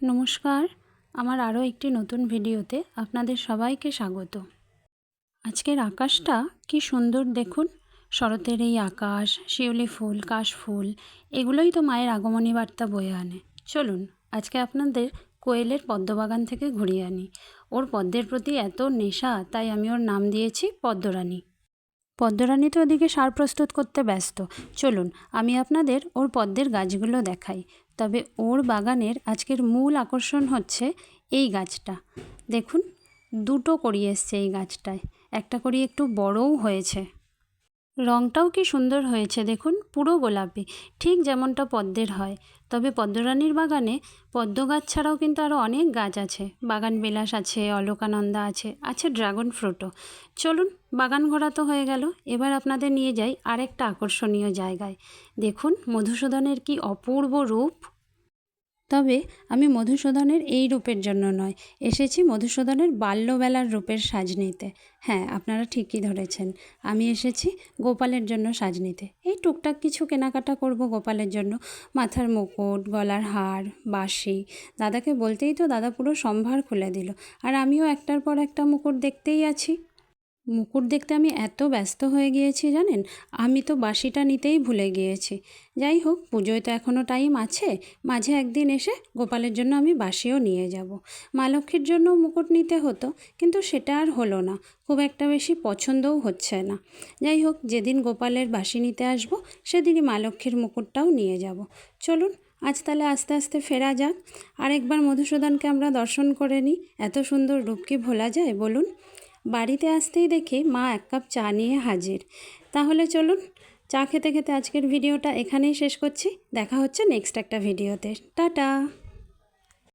নমস্কার, আমার আরও একটি নতুন ভিডিওতে আপনাদের সবাইকে স্বাগত। আজকের আকাশটা কি সুন্দর দেখুন। শরতের এই আকাশ, শিউলি ফুল কাশফুল এগুলোই তো মায়ের আগমনী বার্তা বয়ে আনে। চলুন, আজকে আপনাদের কোয়েলের পদ্মবাগান থেকে ঘুরিয়ে আনি। ওর পদ্মের প্রতি এত নেশা, তাই আমি ওর নাম দিয়েছি পদ্মরানী। পদ্মরানী তো ওদিকে সার প্রস্তুত করতে ব্যস্ত। চলুন, আমি আপনাদের ওর পদ্মের গাছগুলো দেখাই। তবে ওর বাগানের আজকের মূল আকর্ষণ হচ্ছে এই গাছটা। দেখুন, দুটো করিয়ে এসছে এই গাছটায়। একটা করি একটু বড়ও হয়েছে। রঙটাও কি সুন্দর হয়েছে দেখুন, পুরো গোলাপি। ঠিক যেমনটা পদ্মের হয়। তবে পদ্মরানীর বাগানে পদ্ম গাছ ছাড়াও কিন্তু আরও অনেক গাছ আছে। বাগান বিলাস আছে, অলোকানন্দা আছে আছে ড্রাগন ফ্রুটও। চলুন, বাগান ঘোরা তো হয়ে গেল। এবার আপনাদের নিয়ে যাই আরেকটা আকর্ষণীয় জায়গায়। দেখুন, মধুসূদনের কি অপূর্ব রূপ। তবে আমি মধুসূদনের এই রূপের জন্য নয়, এসেছি মধুসূদনের বাল্যবেলার রূপের সাজ নিতে। হ্যাঁ আপনারা ঠিকই ধরেছেন, আমি এসেছি গোপালের জন্য সাজ নিতে। এই টুকটাক কিছু কেনাকাটা করব গোপালের জন্য। মাথার মুকুট, গলার হার, বাঁশি, দাদাকে বলতেই তো দাদা পুরো সম্ভার খুলে দিল। আর আমিও একটার পর একটা মুকুট দেখতেই আছি। মুকুট দেখতে আমি এত ব্যস্ত হয়ে গিয়েছি জানেন? আমি তো বাসিটা নিতেই ভুলে গিয়েছি। যাই হোক, পুজোয় তো এখনও টাইম আছে। মাঝে একদিন এসে গোপালের জন্য আমি বাসিও নিয়ে যাব। মা লক্ষ্মীর জন্য মুকুট নিতে হতো, কিন্তু সেটা আর হলো না। খুব একটা বেশি পছন্দও হচ্ছে না। যাই হোক, যেদিন গোপালের বাসি নিতে আসব, সেদিনই মা লক্ষ্মীর মুকুটটাও নিয়ে যাব। চলুন, আজ তাহলে আস্তে আস্তে ফেরা যাক। আরেকবার মধুসূদনকে আমরা দর্শন করে নিই। এত সুন্দর রূপ কি ভোলা যায়, বলুন? বাড়িতে আসতেই দেখি মা এক কাপ চা নিয়ে হাজির। তাহলে চলুন, চা খেতে খেতে আজকের ভিডিওটা এখানেই শেষ করছি। দেখা হচ্ছে নেক্সট একটা ভিডিওতে। টাটা!